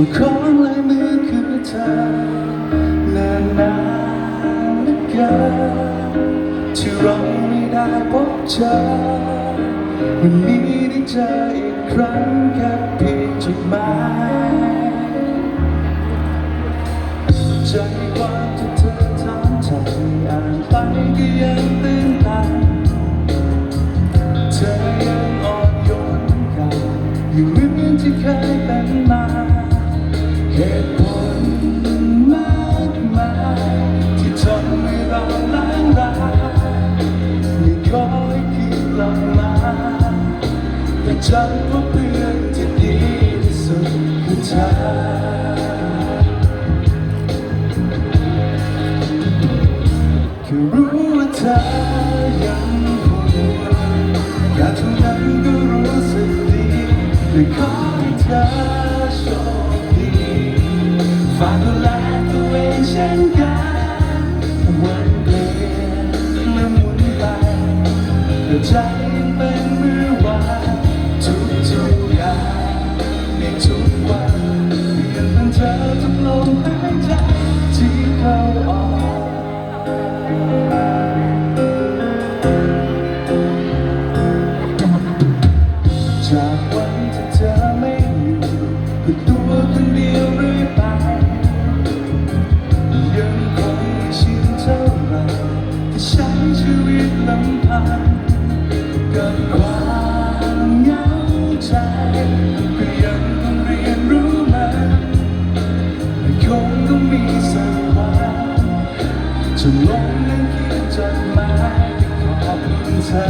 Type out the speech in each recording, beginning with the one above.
เจ้าของลยมือคือเธอนิ่นนานเหลือเกินที่เราไม่ได้พบเจอวันนี้ได้เจออีกครั้งแค่เพียงจดหมายใจความที่เธอถาใจอ่านไปก็ยังตื่นตันเธอยังอ่อนโยนเหมือนกันยังเหมือนที่เคยเป็นมา เหตุผลมากมายที่ทำให้เราล้างราไม่ขอให้คิดกลับมาแต่จำว่าเพื่อนที่ดีที่สุดคือเธอแค่รู้ว่าเธอยังห่วงแค่เท่านั้นก็รู้สึกดีและขอให้เธอชคดี ฝากดูแลตัวเองเช่นกันวันเปลี่ยนและหมุนไปแต่ใจยังเป็นเมื่อวานทุกทุกๆอย่างในทุกวันเปลี่ยนเป็นเธอทุกลมหายใจที่เข้าออกจาก จะลงนั่งเขียนจดหมายขอบคุณเธอ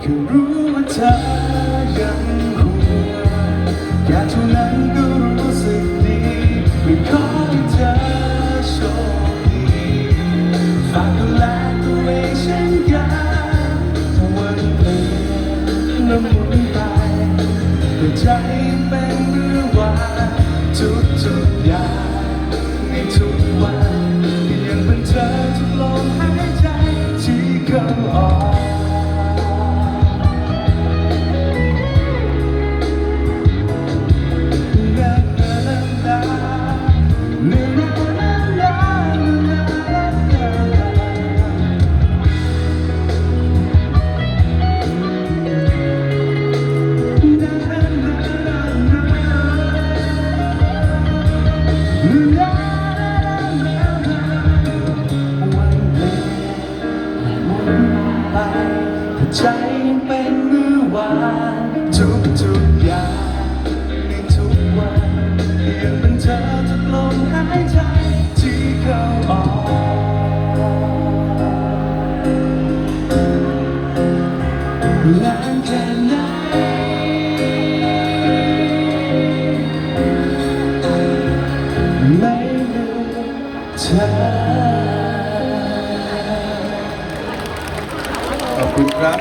แค่รู้ว่าเธอยังห่วงแค่เท่านั้นก็รู้สึกดีไม่ขอให้เธอโชคดีฝากดูแลตัวเองเช่นกันวันเปลี่ยนและหมุนไป แต่ใจเป็นเมื่อวานทุกทุกๆอย่างในทุกวัน ใจยังเป็นเมื่อวานทุกทุกๆอย่างในทุกวันยังเป็นเธอทุกลมหายใจที่เข้าออกนานแค่ไหนไม่ลืมเธอ คุณครับ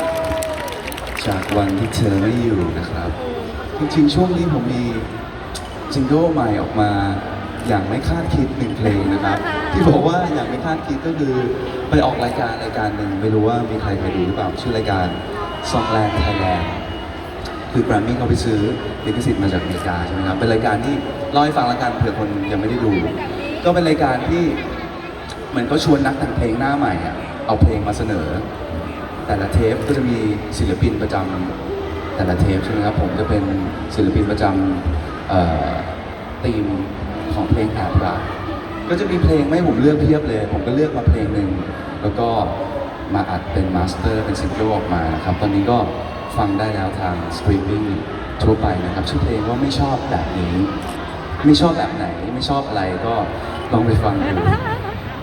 จากวันที่เธอไม่อยู่นะครับ จริงๆ ช่วงนี้ผมมีซิงเกิลใหม่ออกมาอย่างไม่คาดคิดหนึ่งเพลงนะครับ ที่บอกว่าอย่างไม่คาดคิดก็คือไปออกรายการรายการหนึ่งไม่รู้ว่ามีใครเคยดูหรือเปล่าชื่อรายการ Songland Thailand คือแกรมมี่เขาไปซื้อลิขสิทธิ์มาจากอเมริกาใช่ไหมครับเป็นรายการที่เล่าให้ฟังละกันเผื่อคนยังไม่ได้ดู ก็เป็นรายการที่เหมือนเขาชวนนักแต่งเพลงหน้าใหม่อะเอาเพลงมาเสนอ แต่ละเทปก็จะมีศิลปินประจำแต่ละเทปใช่ไหมครับผมจะเป็นศิลปินประจำเอ่อธีมของเพลงแอบรักก็จะมีเพลงไม่ผมเลือกเพียบเลย ผมก็เลือกมาเพลงหนึ่งแล้วก็มาอัดเป็นมาสเตอร์เป็นซิงเกิลออกมาครับตอนนี้ก็ฟังได้แล้วทางสตรีมมิ่งทั่วไปนะครับชื่อเพลงว่าไม่ชอบแบบนี้ ไม่ชอบแบบไหนไม่ชอบอะไรก็ลองไปฟังดู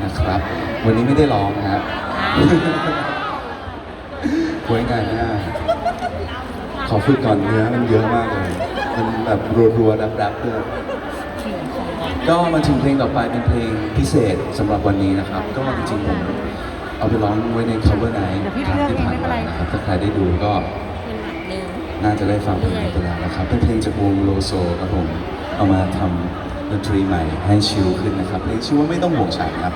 นะครับ วันนี้ไม่ได้ร้องนะครับ ไว้งานหน้าขอฝึกก่อนเนื้อมันเยอะมากเลย มันแบบรัวๆแรปๆด้วยก็มาถึงเพลงต่อไปเป็นเพลงพิเศษสำหรับวันนี้นะครับ ก็จริงๆผมเอาไปร้องไว้ใน cover night เดี๋ยวพี่ครั้งที่ผ่านเลือกเองไม่เป็นไรมานะครับถ้าใครได้ดูก็หนึ่งน่าจะได้ฟังเพลงนี้ไปแล้วนะครับ เป็นเพลงจากวงโลโซครับผม เอามาทำดนตรีใหม่ให้ชิลขึ้นนะครับ เพลงชื่อว่าไม่ต้องห่วงฉันครับ